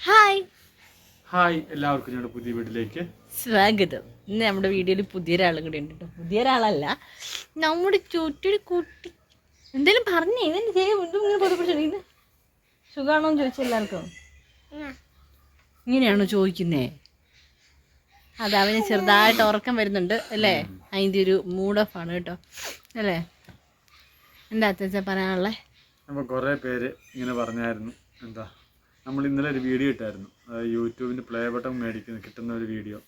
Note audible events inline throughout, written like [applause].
Hi hi എല്ലാവർക്കും ഞങ്ങളുടെ പുതിയ വീട്ടിലേക്ക്. സ്വാഗതം. ഇന്ന് നമ്മുടെ വീഡിയോയിൽ പുതിയൊരാളും കൂടി ഉണ്ട് കേട്ടോ പുതിയൊരാളല്ല നമ്മുടെ ചുറ്റൊരു കുട്ടി. എന്തെങ്കിലും പറഞ്ഞേ? ഇതെന്ത് ചെയ്യും ഇങ്ങനെ പൊതുപ്പിടിച്ചിരിക്കുന്നത് സുഖമാണോ എന്ന് ചോദിച്ചു എല്ലാവർക്കും? ഇങ്ങനെയാണോ ചോദിക്കുന്നേ? അത് അവന് ചെറുതായിട്ട് ഉറക്കം വരുന്നുണ്ട് അല്ലേ? അതിന്റെ ഒരു മൂഡ് ഓഫ് ആണ് കേട്ടോ അല്ലേ? എന്താ അത്യാവശ്യം പറയാനുള്ളത് അപ്പോൾ കുറേ പേര് ഇങ്ങനെ പറഞ്ഞായിരുന്നു. എന്താ? നമ്മൾ ഇന്നലെ ഒരു വീഡിയോ ഇട്ടായിരുന്നു. അതായത് യൂട്യൂബിന്റെ പ്ലേ ബട്ടൺ മേടിക്കുന്ന കിട്ടുന്ന ഒരു വീഡിയോ.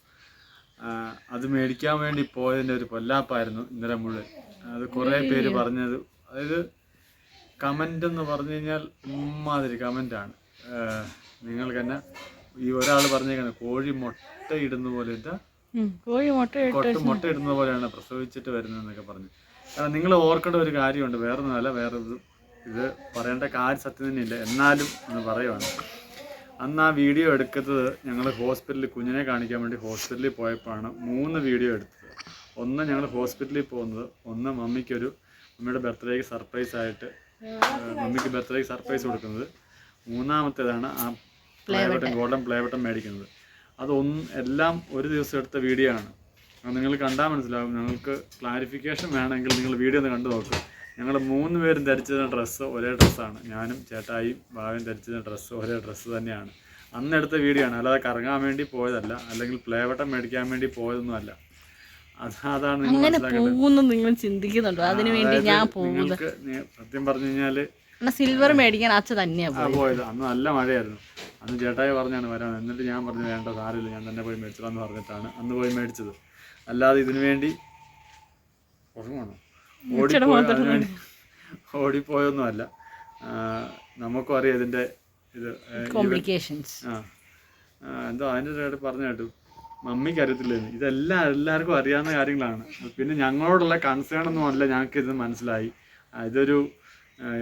അത് മേടിക്കാൻ വേണ്ടി പോയതിന്റെ ഒരു പൊല്ലാപ്പായിരുന്നു ഇന്നലെ മുഴുവൻ. അത് കുറേ പേര് പറഞ്ഞത് അതായത് കമന്റ് എന്ന് പറഞ്ഞു കഴിഞ്ഞാൽ ഉമ്മാതിരി കമന്റാണ് നിങ്ങൾക്ക് തന്നെ ഈ ഒരാൾ പറഞ്ഞേക്കാണ് കോഴി മുട്ട ഇടുന്ന പോലെ കോഴി മുട്ട മുട്ട ഇടുന്ന പോലെയാണ് പ്രസവിച്ചിട്ട് വരുന്നതെന്നൊക്കെ പറഞ്ഞു. കാരണം നിങ്ങൾ ഓർക്കേണ്ട ഒരു കാര്യമുണ്ട്. വേറെ ഒന്നുമല്ല വേറെ ഇത് പറയേണ്ട കാര്യം സത്യം തന്നെയില്ല. എന്നാലും എന്ന് പറയുവാണ്. അന്ന് ആ വീഡിയോ എടുക്കുന്നത് ഞങ്ങൾ ഹോസ്പിറ്റലിൽ കുഞ്ഞിനെ കാണിക്കാൻ വേണ്ടി ഹോസ്പിറ്റലിൽ പോയപ്പോഴാണ് മൂന്ന് വീഡിയോ എടുത്തത്. ഒന്ന് ഞങ്ങൾ ഹോസ്പിറ്റലിൽ പോകുന്നത് ഒന്ന് മമ്മിക്കൊരു മമ്മിയുടെ ബർത്ത്ഡേക്ക് സർപ്രൈസ് ആയിട്ട് മമ്മിക്ക് ബർത്ത്ഡേക്ക് സർപ്രൈസ് കൊടുക്കുന്നത്. മൂന്നാമത്തേതാണ് ആ play button golden play button മേടിക്കുന്നത് അതൊന്ന് എല്ലാം ഒരു ദിവസം എടുത്ത വീഡിയോ ആണ്. നിങ്ങൾ കണ്ടാൽ മനസ്സിലാവും. ഞങ്ങൾക്ക് ക്ലാരിഫിക്കേഷൻ വേണമെങ്കിൽ നിങ്ങൾ വീഡിയോ ഒന്ന് കണ്ടു നോക്കുക ഞങ്ങൾ മൂന്ന് പേരും ധരിച്ചിരുന്ന ഡ്രസ്സ് ഒരേ ഡ്രസ്സാണ് ഞാനും ചേട്ടായും ഭാവിയും ധരിച്ചിരുന്ന ഡ്രസ്സ് ഒരേ ഡ്രസ്സ് തന്നെയാണ്. അന്ന് എടുത്ത വീഡിയോ ആണ്. അല്ലാതെ കറങ്ങാൻ വേണ്ടി പോയതല്ല. അല്ലെങ്കിൽ പ്ലേവട്ടം മേടിക്കാൻ വേണ്ടി പോയതൊന്നും അല്ല. അതാണ് നിങ്ങൾ ചിന്തിക്കുന്നുണ്ടോ? അതിനു വേണ്ടി ഞാൻ നിങ്ങൾക്ക് സത്യം പറഞ്ഞു കഴിഞ്ഞാൽ എന്നാ സിൽവർ മേടിക്കാൻ അച്ഛ തന്നെയാ പോയത്. അന്ന് നല്ല മഴയായിരുന്നു. അന്ന് ചേട്ടായി പറഞ്ഞാണ് വരാൻ. എന്നിട്ട് ഞാൻ പറഞ്ഞു വേണ്ട സാരമില്ല. ഞാൻ തന്നെ പോയി മേടിച്ചതാന്ന് പറഞ്ഞിട്ടാണ് അന്ന് പോയി മേടിച്ചത്. അല്ലാതെ ഇതിനു വേണ്ടി ഉറങ്ങണോ ഓടിപ്പോയ അല്ല നമുക്കും അറിയാം ഇതിന്റെ ഇത് കോംപ്ലിക്കേഷൻസ് ആ. എന്തോ അതിന്റെ ഇടയിൽ പറഞ്ഞു കേട്ടു. മമ്മിക്ക് അറിയത്തില്ല ഇതെല്ലാം എല്ലാവർക്കും അറിയാവുന്ന കാര്യങ്ങളാണ്. പിന്നെ ഞങ്ങളോടുള്ള കൺസേൺ ഒന്നും അല്ല ഞങ്ങൾക്ക് ഇത് മനസ്സിലായി ഇതൊരു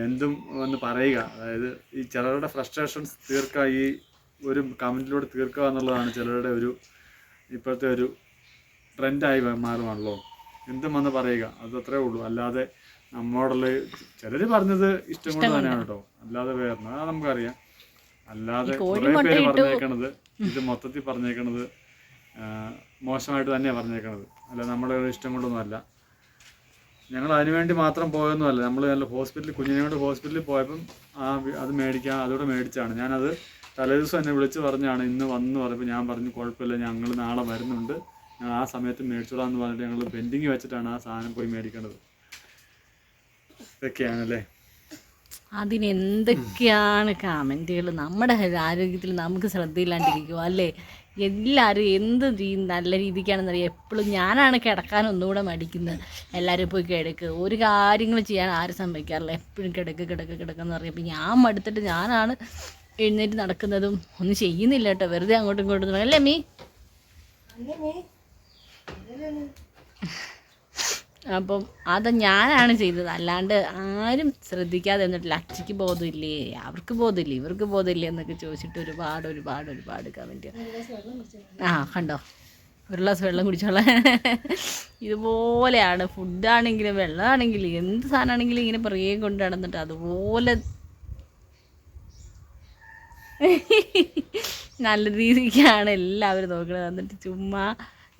എന്തും ഒന്ന് പറയുക. അതായത് ഈ ചിലരുടെ ഫ്രസ്ട്രേഷൻസ് തീർക്കുക ഈ ഒരു കമന്റിലൂടെ തീർക്കുക എന്നുള്ളതാണ് ചിലരുടെ ഒരു ഇപ്പോഴത്തെ ഒരു ട്രെൻഡായി മാറുവാണല്ലോ. എന്തും വന്ന് പറയുക. അത് അത്രേ ഉള്ളൂ. അല്ലാതെ നമ്മളോടുള്ള ചിലര് പറഞ്ഞത് ഇഷ്ടം കൊണ്ട് തന്നെയാണ് കേട്ടോ. അല്ലാതെ വേറെ അത് നമുക്കറിയാം. അല്ലാതെ കുറേ പേര് പറഞ്ഞേക്കണത് ഇത് മൊത്തത്തിൽ പറഞ്ഞേക്കണത് മോശമായിട്ട് തന്നെയാണ് പറഞ്ഞേക്കണത്. അല്ല നമ്മളെ ഇഷ്ടം കൊണ്ടൊന്നും അല്ല. ഞങ്ങൾ അതിനുവേണ്ടി മാത്രം പോയൊന്നുമല്ല നമ്മൾ നല്ല ഹോസ്പിറ്റലിൽ കുഞ്ഞിനെ കൊണ്ട് ഹോസ്പിറ്റലിൽ പോയപ്പം ആ അത് മേടിക്കാൻ അതോടെ മേടിച്ചാണ്. ഞാനത് തലേദിവസം എന്നെ വിളിച്ച് പറഞ്ഞാണ് ഇന്ന് വന്ന് പറഞ്ഞപ്പോൾ ഞാൻ പറഞ്ഞു കുഴപ്പമില്ല ഞങ്ങൾ നാളെ വരുന്നുണ്ട്. ഞാൻ ആ സമയത്ത് മേടിച്ചോളാം എന്ന് പറഞ്ഞിട്ട് ഞങ്ങൾ പെൻഡിങ് വെച്ചിട്ടാണ് ആ സാധനം പോയി മേടിക്കേണ്ടത്. ഇതൊക്കെയാണല്ലേ? അതിനെന്തൊക്കെയാണ് കമന്റുകൾ നമ്മുടെ ആരോഗ്യത്തിൽ നമുക്ക് ശ്രദ്ധയില്ലാണ്ടിരിക്കുക അല്ലേ? എല്ലാവരും എന്ത് നല്ല രീതിക്കാണെന്നറിയാം. എപ്പോഴും ഞാനാണ് കിടക്കാൻ ഒന്നുകൂടെ മടിക്കുന്നത് എല്ലാവരും പോയി കിടക്ക്. ഒരു കാര്യങ്ങൾ ചെയ്യാൻ ആരും സംഭവിക്കാറില്ല എപ്പോഴും കിടക്ക് കിടക്ക് കിടക്കെന്ന് പറയും. അപ്പം ഞാൻ മടുത്തിട്ട് ഞാനാണ് എഴുന്നേറ്റ് നടക്കുന്നതും ഒന്നും ചെയ്യുന്നില്ല കേട്ടോ. വെറുതെ അങ്ങോട്ടും ഇങ്ങോട്ടും. അല്ലേ മീ [laughs] അപ്പം അത് ഞാനാണ് ചെയ്തത്. അല്ലാണ്ട് ആരും ശ്രദ്ധിക്കാതെ എന്നിട്ട് അച്ഛക്ക് ബോധമില്ലേ? അവർക്ക് ബോധമില്ലേ? ഇവർക്ക് ബോധമില്ലേ എന്നൊക്കെ ചോദിച്ചിട്ട് ഒരുപാട് ഒരുപാട് ഒരുപാട് കമന്റ് ആ കണ്ടോ? ഒരു ഗ്ലാസ് വെള്ളം കുടിച്ചോളാം. [laughs] ഇതുപോലെയാണ്. ഫുഡാണെങ്കിലും വെള്ളമാണെങ്കിലും എന്ത് സാധനമാണെങ്കിലും ഇങ്ങനെ പറയേ കൊണ്ട് നടന്നിട്ട് അതുപോലെ [laughs] നല്ല രീതിക്കാണ് എല്ലാവരും നോക്കണത്. എന്നിട്ട് ചുമ്മാ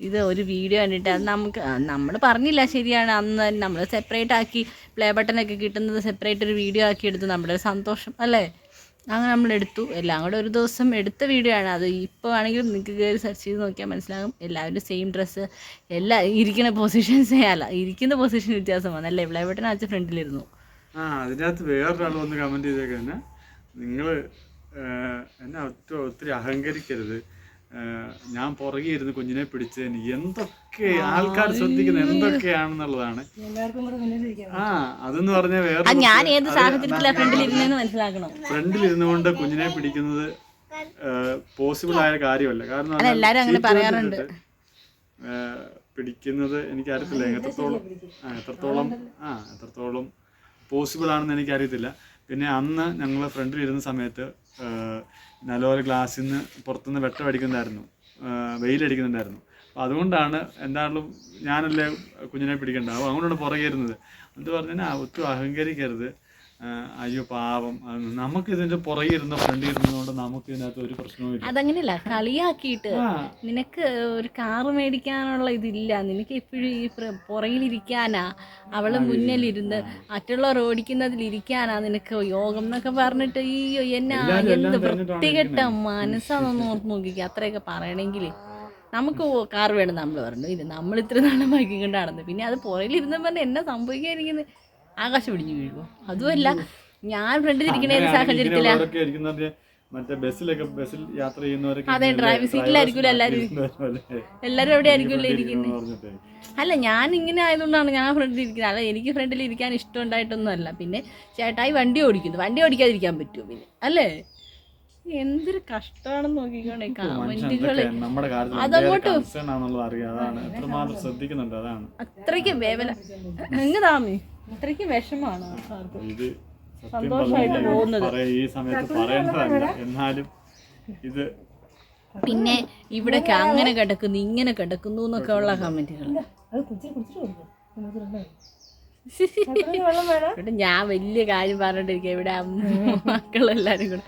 ഇത് ഒരു വീഡിയോ കണ്ടിട്ട് അത് നമുക്ക് നമ്മൾ പറഞ്ഞില്ല ശരിയാണ്. അന്ന് നമ്മൾ സെപ്പറേറ്റ് ആക്കി പ്ലേ ബട്ടനൊക്കെ കിട്ടുന്നത് സെപ്പറേറ്റ് ഒരു വീഡിയോ ആക്കി എടുത്ത് നമ്മുടെ ഒരു സന്തോഷം അല്ലേ? അങ്ങനെ നമ്മൾ എടുത്തു. എല്ലാം കൂടെ ഒരു ദിവസം എടുത്ത വീഡിയോ ആണ്. അത് ഇപ്പോൾ ആണെങ്കിലും നിങ്ങൾക്ക് കയറി സെർച്ച് ചെയ്ത് നോക്കിയാൽ മനസ്സിലാകും. എല്ലാവരും സെയിം ഡ്രസ്സ് എല്ലാ ഇരിക്കുന്ന പൊസിഷൻസ് അല്ല ഇരിക്കുന്ന പൊസിഷൻ വ്യത്യാസം വന്നല്ലേ പ്ലേ ബട്ടൺ വെച്ച ഫ്രണ്ടിലിരുന്നു ആ അതിനകത്ത് വേറൊരാൾ വന്ന് കമന്റ് ചെയ്തേക്കന്നെ. നിങ്ങൾ എന്നെ ഒത്തിരി അഹങ്കരിക്കരുത്. ഞാൻ പുറകെ ഇരുന്ന് കുഞ്ഞിനെ പിടിച്ചതിന് എന്തൊക്കെ ആൾക്കാർ ശ്രദ്ധിക്കുന്നത് എന്തൊക്കെയാണെന്നുള്ളതാണ്. ആ അതെന്ന് പറഞ്ഞാൽ വേറെ ഞാൻ ഏത് സാഹചര്യത്തിലാണ് മനസ്സിലാക്കണം? ഇരുന്നുകൊണ്ട് കുഞ്ഞിനെ പിടിക്കുന്നത് പോസിബിൾ ആയ കാര്യമല്ല. കാരണം എല്ലാരും അങ്ങനെ പറയാറുണ്ട്. പിടിക്കുന്നത് എനിക്കറിയത്തില്ല. എത്രത്തോളം ആ എത്രത്തോളം ആ എത്രത്തോളം പോസിബിൾ ആണെന്ന് എനിക്ക് എനിക്കറിയത്തില്ല. പിന്നെ അന്ന് ഞങ്ങൾ ഫ്രണ്ടിൽ ഇരുന്ന സമയത്ത് നല്ലപോലെ ഗ്ലാസ്സിൽ നിന്ന് പുറത്തുനിന്ന് വെട്ടം അടിക്കുന്നുണ്ടായിരുന്നു. വെയിലടിക്കുന്നുണ്ടായിരുന്നു അപ്പോൾ അതുകൊണ്ടാണ് എന്താണെങ്കിലും ഞാനല്ലേ കുഞ്ഞിനെ പിടിക്കേണ്ടത്. അപ്പോൾ അതുകൊണ്ടാണ് പുറകെ ഇരുന്നത്. എന്നിട്ട് പറഞ്ഞാൽ ഒട്ടും അഹങ്കരിക്കരുത്. അയ്യോ പാവം. നമുക്ക് ഇതിന്റെ പുറകെ ഇരുന്ന ഫ്രണ്ട് ഇരുന്നതുകൊണ്ട് നമുക്ക് ഇതിനകത്ത് ഒരു പ്രശ്നവും അതങ്ങനെയല്ല കളിയാക്കിയിട്ട് നിനക്ക് ഒരു കാറ് മേടിക്കാനുള്ള ഇതില്ല. നിനക്ക് എപ്പോഴും ഈ പുറയിലിരിക്കാനാ പുറകിലിരിക്കാനാ. അവൾ മുന്നിലിരുന്ന് മറ്റുള്ളവർ ഓടിക്കുന്നതിലിരിക്കാനാ നിനക്ക് യോഗം എന്നൊക്കെ പറഞ്ഞിട്ട് ഈ എന്നാ എന്ത് വൃത്തികെട്ട. മനസ്സാണെന്ന് ഓർത്ത് നോക്കിക്കുക അത്രയൊക്കെ പറയണമെങ്കിൽ നമുക്ക് കാർ വേണം നമ്മൾ പറഞ്ഞു. ഇത് നമ്മൾ ഇത്ര നാളെ വൈകിക്കൊണ്ട് നടന്നു. പിന്നെ അത് പുറയിലിരുന്ന് പറഞ്ഞാൽ എന്നാ സംഭവിക്കാതിരിക്കുന്നത് ആകാശം പിടിഞ്ഞു വീഴുമോ അതുമല്ല ഞാൻ ഫ്രണ്ടിലിരിക്കണ ഏത് സാഹചര്യത്തിലാ. മറ്റേ ബസ്സിലൊക്കെ ബസ്സിൽ യാത്ര ചെയ്യുന്നവരൊക്കെ അതെ, ഡ്രൈവിംഗ് സീറ്റിലായിരിക്കുമല്ലോ എല്ലാവരും. എല്ലാവരും എവിടെ ആയിരിക്കുമല്ലോ ഇരിക്കുന്നത്. അല്ല ഞാൻ ഇങ്ങനെ ആയതുകൊണ്ടാണ് ഞാൻ ഫ്രണ്ടിൽ ഇരിക്കുന്നത്. അല്ല എനിക്ക് ഫ്രണ്ടിൽ ഇരിക്കാൻ ഇഷ്ടം ഉണ്ടായിട്ടൊന്നും അല്ല. പിന്നെ ചേട്ടായി വണ്ടി ഓടിക്കുന്നു. വണ്ടി ഓടിക്കാതിരിക്കാൻ പറ്റുമോ പിന്നെ? അല്ലേ? എന്തൊരു കഷ്ടമാണെന്ന് നോക്കിക്കോണേ കമന്റുകൾ അതങ്ങോട്ട് അതാണ്. എത്രമാത്രം ശ്രദ്ധിക്കുന്നുണ്ട് അതാണ്. അത്രയ്ക്ക് വേവല. എങ്ങ് താമി? അത്രയ്ക്ക് വിഷമാണ് ഇത് സന്തോഷമായിട്ട് പോകുന്നത്. ഈ സമയത്ത് പറയേണ്ടതല്ല. എന്നാലും ഇത് പിന്നെ ഇവിടൊക്കെ അങ്ങനെ കിടക്കുന്നു ഇങ്ങനെ കിടക്കുന്നു എന്നൊക്കെ ഉള്ള കമന്റുകൾ [laughs] ഇവിടെ ഞാൻ വലിയ കാര്യം പറഞ്ഞോണ്ടിരിക്കുക ഇവിടെ അമ്മ മക്കളെല്ലാരും കൂടെ.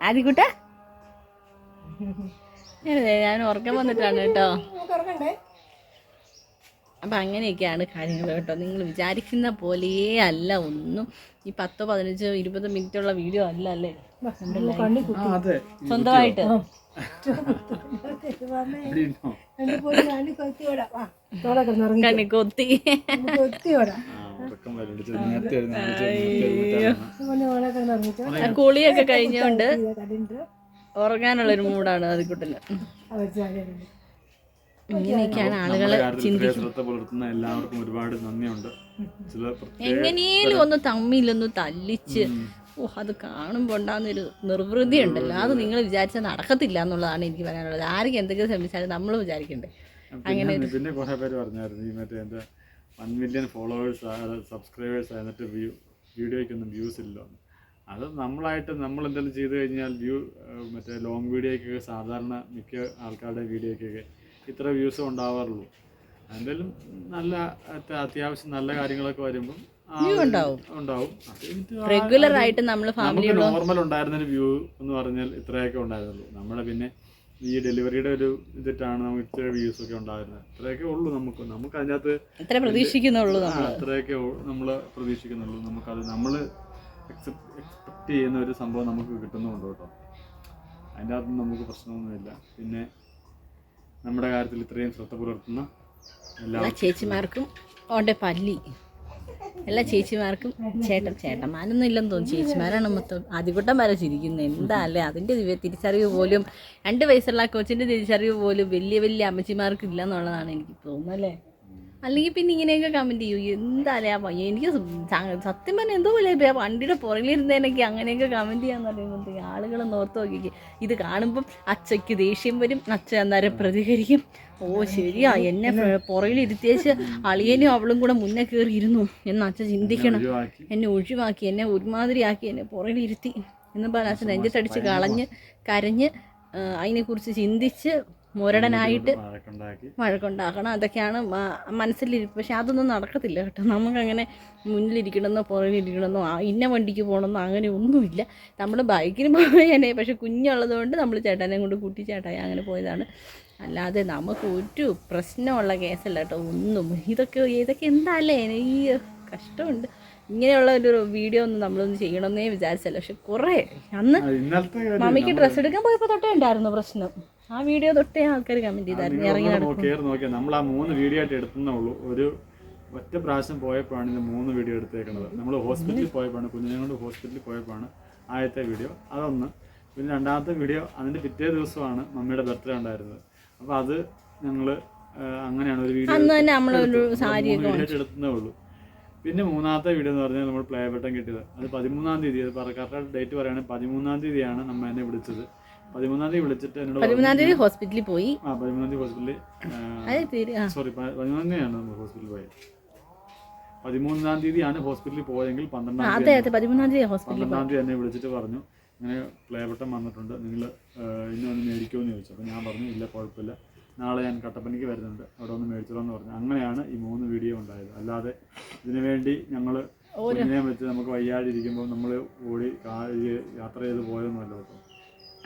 ആദ്യക്കൂട്ട ഞാൻ ഉറക്കം വന്നിട്ടാണ് കേട്ടോ. അപ്പം അങ്ങനെയൊക്കെയാണ് കാര്യങ്ങൾ കേട്ടോ. നിങ്ങൾ വിചാരിക്കുന്ന പോലെയേ അല്ല ഒന്നും ഈ പത്തോ പതിനഞ്ചോ മിനിറ്റ് ഉള്ള വീഡിയോ അല്ല അല്ലേ? അതെ. സ്വന്തമായിട്ട്. കണ്ണി കൊത്തി. കുളിയൊക്കെ കഴിഞ്ഞുകൊണ്ട് ഉറങ്ങാനുള്ളൊരു മൂടാണ് അതിക്കുട്ടന് അവർ ചാടിയുണ്ട് ഇങ്ങനെയൊക്കെയാണ് ആളുകൾ പുലർത്തുന്ന എല്ലാവർക്കും ഒരുപാട് നന്ദിയുണ്ട്. എങ്ങനെയും ഒന്ന് തമ്മിലൊന്ന് തല്ലിച്ച് ഓ അത് കാണുമ്പോൾ ഉണ്ടാകുന്നൊരു നിർവൃതി ഉണ്ടല്ലോ അത്. നിങ്ങൾ വിചാരിച്ചാൽ നടക്കത്തില്ല എന്നുള്ളതാണ് എനിക്ക് പറയാനുള്ളത്. ആരെങ്കിലും എന്തെങ്കിലും ശ്രമിച്ചാലും നമ്മൾ വിചാരിക്കണ്ടേ? അങ്ങനെ പിന്നെ കുറെ പേര് പറഞ്ഞായിരുന്നു. ഈ മറ്റേ എന്താ വൺ മില്യൺ ഫോളോവേഴ്സ് സബ്സ്ക്രൈബേഴ്സ് ആയിരുന്നിട്ട് വ്യൂ വീഡിയോയ്ക്കൊന്നും വ്യൂസ് ഇല്ല അത് നമ്മളായിട്ട് നമ്മൾ എന്തെങ്കിലും ചെയ്തു കഴിഞ്ഞാൽ വ്യൂ മറ്റേ ലോങ് വീഡിയോയ്ക്കൊക്കെ സാധാരണ മിക്ക ആൾക്കാരുടെ വീഡിയോയ്ക്കൊക്കെ ഇത്ര വ്യൂസ് ഉണ്ടാവാറുള്ളൂ. എന്തായാലും നല്ല അത്യ- അത്യാവശ്യം നല്ല കാര്യങ്ങളൊക്കെ വരുമ്പോൾ റെഗുലർ ആയിട്ട് നമ്മൾ ഫാമിലി നോർമൽ നോർമൽ ഉണ്ടായിരുന്നൊരു വ്യൂ എന്ന് പറഞ്ഞാൽ ഇത്രയൊക്കെ ഉണ്ടായിരുന്നുള്ളൂ. നമ്മുടെ പിന്നെ ഈ ഡെലിവറിയുടെ ഒരു ഇതിട്ടാണ് നമുക്ക് ഇത്ര വ്യൂസ് ഒക്കെ ഉണ്ടായിരുന്നത്. ഇത്രയൊക്കെ ഉള്ളൂ നമുക്ക്. നമുക്ക് അതിനകത്ത് ഇത്ര പ്രതീക്ഷിക്കുന്നുള്ളൂ അത്രയൊക്കെ നമ്മൾ പ്രതീക്ഷിക്കുന്നുള്ളൂ. നമുക്കത് നമ്മൾ എക്സ്പെക്ട് ചെയ്യുന്ന ഒരു സംഭവം നമുക്ക് കിട്ടുന്നുണ്ടോ കേട്ടോ. അതിന്റെ അകത്തൊന്നും നമുക്ക് പ്രശ്നമൊന്നുമില്ല. പിന്നെ നമ്മുടെ കാര്യത്തിൽ ഇത്രയും ശ്രദ്ധ പുലർത്തുന്ന എല്ലാ ചേച്ചിമാർക്കും ഓന്റെ പല്ലി. എല്ലാ ചേച്ചിമാർക്കും ചേട്ടൻ ചേട്ടന്മാരൊന്നും ഇല്ലെന്ന് തോന്നുന്നു. ചേച്ചിമാരാണ് മൊത്തം ആദ്യകൂട്ടം വരെ ചിരിക്കുന്നത്. എന്താ അല്ലേ അതിന്റെ തിരിച്ചറിവ് പോലും രണ്ട് വയസ്സുള്ള കൊച്ചിന്റെ തിരിച്ചറിവ് പോലും വലിയ വലിയ അമ്മച്ചിമാർക്ക് ഇല്ലെന്നുള്ളതാണ് എനിക്ക് തോന്നുന്നത് അല്ലേ? അല്ലെങ്കിൽ പിന്നെ ഇങ്ങനെയൊക്കെ കമന്റ് ചെയ്യൂ. എന്തായാലും ആ പയ്യൻ എനിക്ക് സത്യം പറഞ്ഞാൽ എന്തോ പോലെ വണ്ടിയുടെ പുറകിലിരുന്നതിനൊക്കെ അങ്ങനെയൊക്കെ കമന്റ് ചെയ്യാന്ന് പറയുമ്പോൾ ആളുകൾ നോർത്ത് നോക്കിക്ക്. ഇത് കാണുമ്പം അച്ഛയ്ക്ക് ദേഷ്യം വരും. അച്ഛ അന്നേരം പ്രതികരിക്കും. ഓ ശരിയാ. എന്നെ പുറകിലിരുത്തിയേച്ച് അളിയനും അവളും കൂടെ മുന്നേ കയറിയിരുന്നു എന്ന് അച്ഛൻ ചിന്തിക്കണം. എന്നെ ഒഴിവാക്കി. എന്നെ ഒരുമാതിരിയാക്കി. എന്നെ പുറകിലിരുത്തി എന്ന് പറഞ്ഞ അച്ഛൻ നെഞ്ചത്തടിച്ച് കളഞ്ഞ് കരഞ്ഞ് അതിനെക്കുറിച്ച് ചിന്തിച്ച് മുരടനായിട്ട് വഴക്കുണ്ടാക്കി വഴക്കുണ്ടാക്കണം അതൊക്കെയാണ് മനസ്സിലിരിക്കും പക്ഷെ അതൊന്നും നടക്കത്തില്ല കേട്ടോ. നമുക്കങ്ങനെ മുന്നിലിരിക്കണമെന്നോ പുറകിലിരിക്കണമെന്നോ ആ ഇന്ന വണ്ടിക്ക് പോകണമെന്നോ അങ്ങനെ ഒന്നുമില്ല. നമ്മൾ ബൈക്കിന് പോയേനെ പക്ഷെ കുഞ്ഞുള്ളതുകൊണ്ട് നമ്മൾ ചേട്ടനെ കൊണ്ട് കൂട്ടി ചേട്ടായി അങ്ങനെ പോയതാണ്. അല്ലാതെ നമുക്ക് ഒരു പ്രശ്നമുള്ള കേസല്ല കേട്ടോ. ഒന്നും. ഇതൊക്കെ ഇതൊക്കെ എന്താല്ലേ? ഈ കഷ്ടമുണ്ട്. ഇങ്ങനെയുള്ള ഒരു വീഡിയോ ഒന്നും നമ്മളൊന്നും ചെയ്യണമെന്നേ വിചാരിച്ചല്ലോ. പക്ഷെ കുറേ. അന്ന് മമ്മിക്ക് ഡ്രസ്സ് എടുക്കാൻ പോയപ്പോൾ തൊട്ടേ ഉണ്ടായിരുന്നു പ്രശ്നം. ആ വീഡിയോ തൊട്ടേ ആൾക്കാർ കമന്റ് ചെയ്തായിരുന്നു ഇറങ്ങി നമ്മൾ ആ മൂന്ന് വീഡിയോ ആയിട്ട് എടുത്തുന്നേ ഉള്ളൂ ഒരു ഒറ്റ പ്രാവശ്യം പോയപ്പോഴാണ് ഇത് മൂന്ന് വീഡിയോ എടുത്തേക്കുന്നത് നമ്മൾ ഹോസ്പിറ്റലിൽ പോയപ്പോഴാണ് കുഞ്ഞിനെ കൊണ്ട് ഹോസ്പിറ്റലിൽ പോയപ്പോഴാണ് ആദ്യത്തെ വീഡിയോ. അതൊന്ന്. പിന്നെ രണ്ടാമത്തെ വീഡിയോ അതിന്റെ പിറ്റേ ദിവസമാണ് മമ്മിയുടെ ബർത്ത്ഡേ ഉണ്ടായിരുന്നത്. അപ്പോൾ അത് ഞങ്ങൾ അങ്ങനെയാണ് ഒരു വീഡിയോ എടുത്തതേ ഉള്ളൂ. പിന്നെ മൂന്നാമത്തെ വീഡിയോ എന്ന് പറഞ്ഞാൽ നമ്മൾ പ്ലേ ബട്ടൺ കിട്ടിയത്. അത് പതിമൂന്നാം തീയതി അത് കറക്റ്റ് ഡേറ്റ് പറയുകയാണെങ്കിൽ പതിമൂന്നാം തീയതിയാണ് നമ്മ എന്നെ വിളിച്ചത്. പതിമൂന്നാം തീയതി വിളിച്ചിട്ട് എന്നോട് പതിമൂന്നാം തീയതി ഹോസ്പിറ്റലിൽ പോയി. ആ പതിമൂന്നാം തീയതി ഹോസ്പിറ്റലിൽ സോറി പതിമൂന്നാം തീയതിയാണ് നമ്മൾ ഹോസ്പിറ്റലിൽ പോയത്. പതിമൂന്നാം തീയതിയാണ് ഹോസ്പിറ്റലിൽ പോയെങ്കിൽ പന്ത്രണ്ടാം തീയതി പതിമൂന്നാം തീയതി ഹോസ്പിറ്റലിൽ പന്ത്രണ്ടാം തീയതി എന്നെ വിളിച്ചിട്ട് പറഞ്ഞു ഇങ്ങനെ പ്ലേ ബട്ടൺ വന്നിട്ടുണ്ട് നിങ്ങൾ ഇന്ന് വന്ന് മേടിക്കുമെന്ന് ചോദിച്ചു. അപ്പോൾ ഞാൻ പറഞ്ഞു ഇല്ല കുഴപ്പമില്ല. നാളെ ഞാൻ കട്ടപ്പനയ്ക്ക് വരുന്നുണ്ട് അവിടെ ഒന്ന് മേടിച്ചോളാം എന്ന് പറഞ്ഞു. അങ്ങനെയാണ് ഈ മൂന്ന് വീഡിയോ ഉണ്ടായത്. അല്ലാതെ ഇതിനു വേണ്ടി ഞങ്ങൾ കുഞ്ഞിനെ വെച്ച് നമുക്ക് വയ്യാതിരിക്കുമ്പോൾ നമ്മൾ ഓടി യാത്ര ചെയ്ത് പോയൊന്നുമല്ല കേട്ടോ.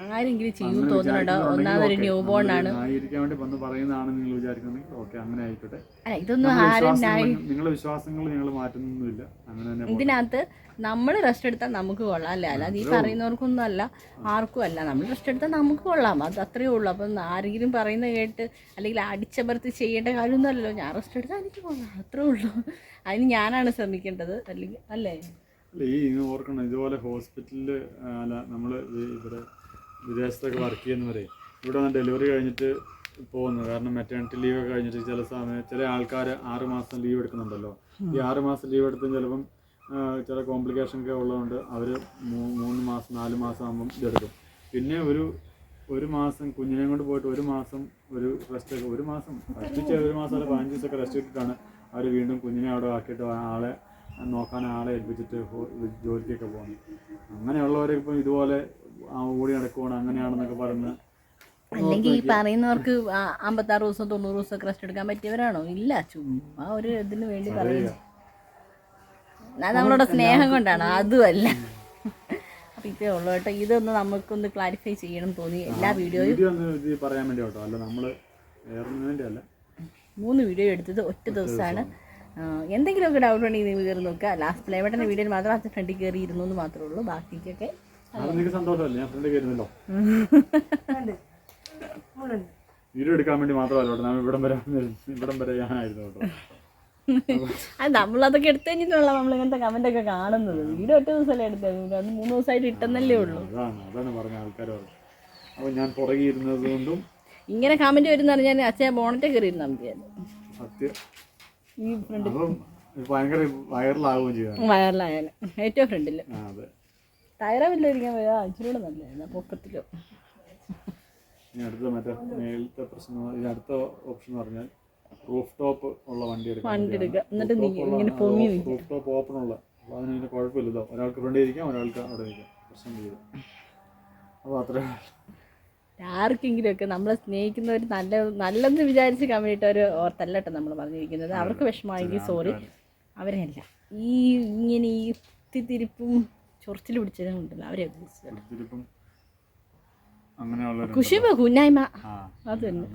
ആരെങ്കിലും ചെയ്യും തോന്നുന്നുണ്ടോ? ഒന്നാമതൊരു ന്യൂ ബോൺ ആണ്. ന്യായീകരിക്കാൻ വേണ്ടി വന്ന് പറയുന്നതാണ് നിങ്ങൾ വിചാരിക്കുന്നെങ്കിൽ ഓക്കെ അങ്ങനെ ആയിക്കോട്ടെ. അല്ല ഇതൊന്നും നിങ്ങളുടെ ആരും ന്യായ നിങ്ങളുടെ വിശ്വാസങ്ങൾ നിങ്ങൾ മാറ്റുന്നൊന്നുമില്ല. അങ്ങനെ തന്നെ പോട്ടെ. ഇതിനകത്ത് നമ്മൾ റെസ്റ്റ് എടുത്താൽ നമുക്ക് കൊള്ളാം അല്ലേ? അല്ലാതെ ഈ പറയുന്നവർക്കൊന്നും അല്ല ആർക്കും അല്ല. നമ്മൾ റെസ്റ്റ് എടുത്താൽ നമുക്ക് കൊള്ളാം. അത് അത്രയേ ഉള്ളൂ. അപ്പം ആരെങ്കിലും പറയുന്ന കേട്ട് അല്ലെങ്കിൽ അടിച്ചമർത്തി ചെയ്യേണ്ട കാര്യമൊന്നും അല്ലല്ലോ. ഞാൻ റെസ്റ്റ് എടുത്താൽ എനിക്ക് കൊള്ളാം. അത്രേ ഉള്ളൂ. അതിന് ഞാനാണ് ശ്രമിക്കേണ്ടത്. അല്ലെങ്കിൽ അല്ലേ? അല്ല, ഈ ഓർക്കണം. ഇതുപോലെ ഹോസ്പിറ്റലിൽ അല്ല നമ്മൾ ഇവിടെ വിദേശത്തൊക്കെ വർക്ക് ചെയ്യുന്നവരെ ഇവിടെ വന്ന് ഡെലിവറി കഴിഞ്ഞിട്ട് പോകുന്നു. കാരണം മെറ്റേണിറ്റി ലീവ് ഒക്കെ കഴിഞ്ഞിട്ട് ചില സമയം ചില ആൾക്കാർ ആറ് മാസം ലീവ് എടുക്കുന്നുണ്ടല്ലോ. ഈ ആറ് മാസം ലീവ് എടുത്തും ചിലപ്പം ചില കോംപ്ലിക്കേഷൻ ഒക്കെ ഉള്ളതുകൊണ്ട് അവർ മൂന്ന് മാസം നാല് മാസം ആകുമ്പം ഇതെടുക്കും പിന്നെ ഒരു ഒരു മാസം കുഞ്ഞിനെ കൊണ്ട് പോയിട്ട് ഒരു മാസം ഒരു റെസ്റ്റ് ഒക്കെ ഒരു മാസം റെസ്റ്റ് ഒരു മാസം അല്ല പതിനഞ്ച് ദിവസമൊക്കെ റെസ്റ്റ് ഇട്ടിട്ടാണ് അവർ വീണ്ടും കുഞ്ഞിനെ അവിടെ ആക്കിയിട്ട് ആളെ നോക്കാൻ ആളെ ഏൽപ്പിച്ചിട്ട് ജോലിക്കൊക്കെ പോകുന്നത്. അങ്ങനെയുള്ളവരെ ഇപ്പം ഇതുപോലെ ഓടി നടക്കുവാണ് അങ്ങനെയാണെന്നൊക്കെ പറഞ്ഞ് അല്ലെങ്കിൽ ഈ പറയുന്നവർക്ക് അമ്പത്തി അമ്പത്താറ് ദിവസം തൊണ്ണൂറ് ദിവസം റെസ്റ്റ് എടുക്കാൻ പറ്റിയവരാണോ? ഇല്ല ചുമ്മാ ഒരു ഇതിന് വേണ്ടി പറയുന്നു. അത് നമ്മളോട് സ്നേഹം കൊണ്ടാണ് അതുമല്ല. അപ്പൊ ഇതേ ഉള്ളു കേട്ടോ. ഇതൊന്ന് നമുക്കൊന്ന് ക്ലാരിഫൈ ചെയ്യണം തോന്നി. എല്ലാ വീഡിയോയും പറയാൻ വേണ്ടി കേട്ടോ. അല്ല നമ്മൾ വേറൊന്നും മൂന്ന് വീഡിയോ എടുത്തത് ഒറ്റ ദിവസമാണ്. എന്തെങ്കിലുമൊക്കെ ഡൗട്ട് ഉണ്ടെങ്കിൽ നിങ്ങൾ കയറി നോക്കുക ലാസ്റ്റ് പ്ലേബട്ടന്റെ വീഡിയോയിൽ മാത്രം അത് ഫ്രണ്ടിൽ കയറി ഇരുന്നു എന്ന് മാത്രമേ ഉള്ളൂ. ബാക്കിക്കൊക്കെ അത്. നിങ്ങൾക്ക് സന്തോഷമല്ലേ? ഞാൻ ഫ്രണ്ട് കയറുന്നല്ലോ വീഡിയോ എടുക്കാൻ വേണ്ടി മാത്രമല്ല കേട്ടോ. നമ്മൾ ഇവിടം വരെ ഇവിടം വരെ ഞാനായിരുന്നു കേട്ടോ. [laughs] അത് നമ്മളതൊക്കെ എടുത്തു കഴിഞ്ഞിട്ടുള്ള നമ്മൾ ഇങ്ങനത്തെ കമന്റ് ഒക്കെ കാണുന്നത്. വീഡിയോ ഒറ്റ ദിവസമല്ലേ എടുത്തത്? അത് മൂന്ന് ദിവസമായിട്ട് ഇട്ടെന്നല്ലേ ഉള്ളൂ. അതാണ് അതാണ് പറഞ്ഞ ആൾക്കാർ പറഞ്ഞു അപ്പോൾ ഞാൻ പുറകെ ഇരുന്നത് കൊണ്ടും ഇങ്ങനെ കമന്റ് വരുന്ന ഞാൻ അച്ഛൻ ബോണറ്റ് കയറി ഇരുന്നാൽ മതിയായിരുന്നു. സത്യം. ഈ ഫ്രണ്ട് ഭയങ്കര വൈറലാവുകയും ചെയ്തതാണ് വൈറലായാലും ഏറ്റവും ഫ്രണ്ടില്ല ആ അതെ ടയറമില്ലായിരിക്കാൻ പോയാൽ കൂടെ നല്ലതായിരുന്നു പൊക്കത്തിലോ. ഇനി അടുത്ത മറ്റേ മേലത്തെ പ്രശ്നം ഇനി അടുത്ത ഓപ്ഷൻ എന്ന് പറഞ്ഞാൽ റൂഫ് ടോപ്പ് ഉള്ള വണ്ടി വണ്ടി എടുക്കുക. എന്നിട്ട് നീ ഇങ്ങനെ പൊങ്ങി നിൽക്കുക റൂഫ് ടോപ്പ് ഓപ്പൺ ഉള്ള. അപ്പോൾ അതിന് ഇതിന് കുഴപ്പമില്ലല്ലോ ഒരാൾക്ക് ഫ്രണ്ട് ഇരിക്കാം ഒരാൾക്ക് അവിടെ ഇരിക്കാം. പ്രശ്നം ചെയ്തു അപ്പോൾ അത്രേ ആർക്കെങ്കിലും ഒക്കെ നമ്മളെ സ്നേഹിക്കുന്നവർ നല്ല നല്ലെന്ന് വിചാരിച്ച് കമ്മിട്ടവർ ഓർത്തല്ലട്ടോ നമ്മൾ പറഞ്ഞിരിക്കുന്നത്. അവർക്ക് വിഷമമായെങ്കിൽ സോറി അവരെയല്ല ഈ ഇങ്ങനെ ഈ കുത്തിത്തിരിപ്പും ചൊറിച്ചിൽ പിടിച്ചതും ഉണ്ടല്ലോ അവരെ കുശിബ കുന്നായ്മ അത് തന്നെ.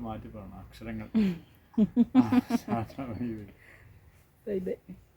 മാറ്റി അക്ഷരങ്ങൾ. [laughs]